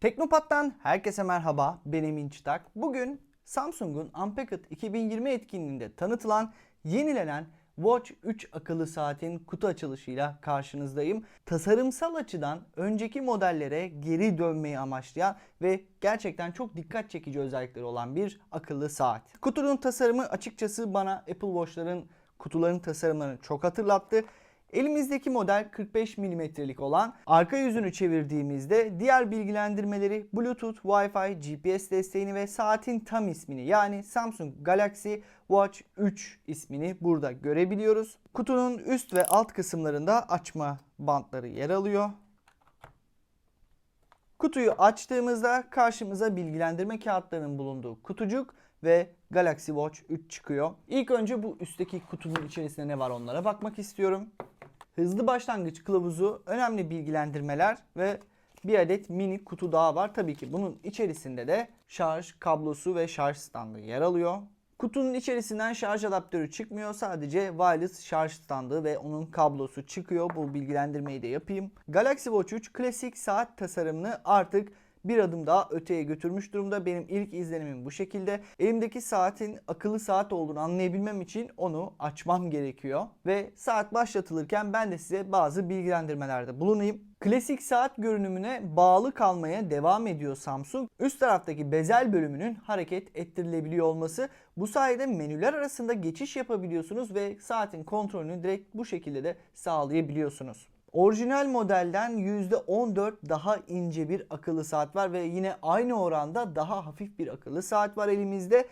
Teknopat'tan herkese merhaba. Ben Emin Çıtak. Bugün Samsung'un Unpacked 2020 etkinliğinde tanıtılan yenilenen Watch 3 akıllı saatin kutu açılışıyla karşınızdayım. Tasarımsal açıdan önceki modellere geri dönmeyi amaçlayan ve gerçekten çok dikkat çekici özellikleri olan bir akıllı saat. Kutunun tasarımı açıkçası bana Apple Watch'ların kutuların tasarımlarını çok hatırlattı. Elimizdeki model 45 mm'lik olan arka yüzünü çevirdiğimizde diğer bilgilendirmeleri Bluetooth, Wi-Fi, GPS desteğini ve saatin tam ismini yani Samsung Galaxy Watch 3 ismini burada görebiliyoruz. Kutunun üst ve alt kısımlarında açma bantları yer alıyor. Kutuyu açtığımızda karşımıza bilgilendirme kağıtlarının bulunduğu kutucuk ve Galaxy Watch 3 çıkıyor. İlk önce bu üstteki kutunun içerisinde ne var onlara bakmak istiyorum. Hızlı başlangıç kılavuzu, önemli bilgilendirmeler ve bir adet mini kutu daha var. Tabii ki bunun içerisinde de şarj kablosu ve şarj standı yer alıyor. Kutunun içerisinden şarj adaptörü çıkmıyor. Sadece wireless şarj standı ve onun kablosu çıkıyor. Bu bilgilendirmeyi de yapayım. Galaxy Watch 3 klasik saat tasarımını artık bir adım daha öteye götürmüş durumda. Benim ilk izlenimim bu şekilde. Elimdeki saatin akıllı saat olduğunu anlayabilmem için onu açmam gerekiyor. Ve saat başlatılırken ben de size bazı bilgilendirmelerde bulunayım. Klasik saat görünümüne bağlı kalmaya devam ediyor Samsung. Üst taraftaki bezel bölümünün hareket ettirilebiliyor olması bu sayede menüler arasında geçiş yapabiliyorsunuz ve saatin kontrolünü direkt bu şekilde de sağlayabiliyorsunuz. Orijinal modelden %14 daha ince bir akıllı saat var ve yine aynı oranda daha hafif bir akıllı saat var elimizde.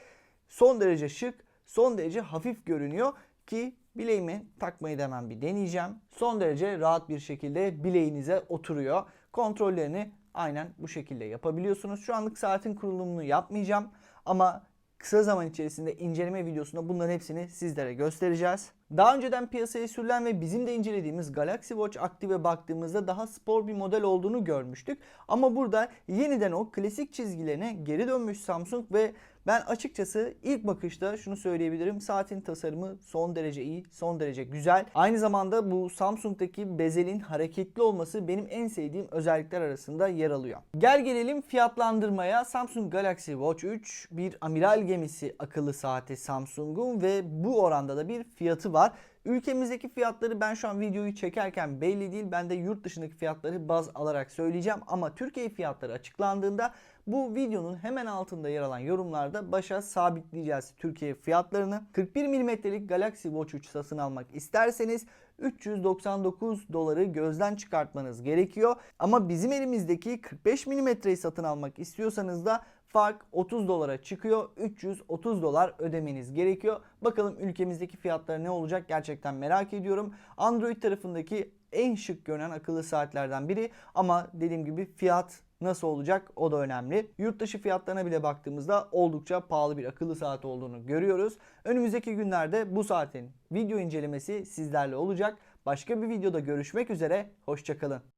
Son derece şık, son derece hafif görünüyor ki bileğimi takmayı da hemen bir deneyeceğim. Son derece rahat bir şekilde bileğinize oturuyor. Kontrollerini aynen bu şekilde yapabiliyorsunuz. Şu anlık saatin kurulumunu yapmayacağım ama kısa zaman içerisinde inceleme videosunda bunların hepsini sizlere göstereceğiz. Daha önceden piyasaya sürülen ve bizim de incelediğimiz Galaxy Watch Active'e baktığımızda daha spor bir model olduğunu görmüştük. Ama burada yeniden o klasik çizgilerine geri dönmüş Samsung ve ben açıkçası ilk bakışta şunu söyleyebilirim. Saatin tasarımı son derece iyi, son derece güzel. Aynı zamanda bu Samsung'daki bezelin hareketli olması benim en sevdiğim özellikler arasında yer alıyor. Gel gelelim fiyatlandırmaya. Samsung Galaxy Watch 3 bir amiral gemisi akıllı saati Samsung'un ve bu oranda da bir fiyatı var. Ülkemizdeki fiyatları ben şu an videoyu çekerken belli değil. Ben de yurt dışındaki fiyatları baz alarak söyleyeceğim. Ama Türkiye fiyatları açıklandığında bu videonun hemen altında yer alan yorumlarda başa sabitleyeceğiz Türkiye fiyatlarını. 41 mm'lik Galaxy Watch 3 satın almak isterseniz 399 doları gözden çıkartmanız gerekiyor. Ama bizim elimizdeki 45 mm'yi satın almak istiyorsanız da fark 30 dolara çıkıyor. 330 dolar ödemeniz gerekiyor. Bakalım ülkemizdeki fiyatları ne olacak gerçekten merak ediyorum. Android tarafındaki en şık görünen akıllı saatlerden biri ama dediğim gibi fiyat nasıl olacak o da önemli. Yurt dışı fiyatlarına bile baktığımızda oldukça pahalı bir akıllı saat olduğunu görüyoruz. Önümüzdeki günlerde bu saatin video incelemesi sizlerle olacak. Başka bir videoda görüşmek üzere, hoşçakalın.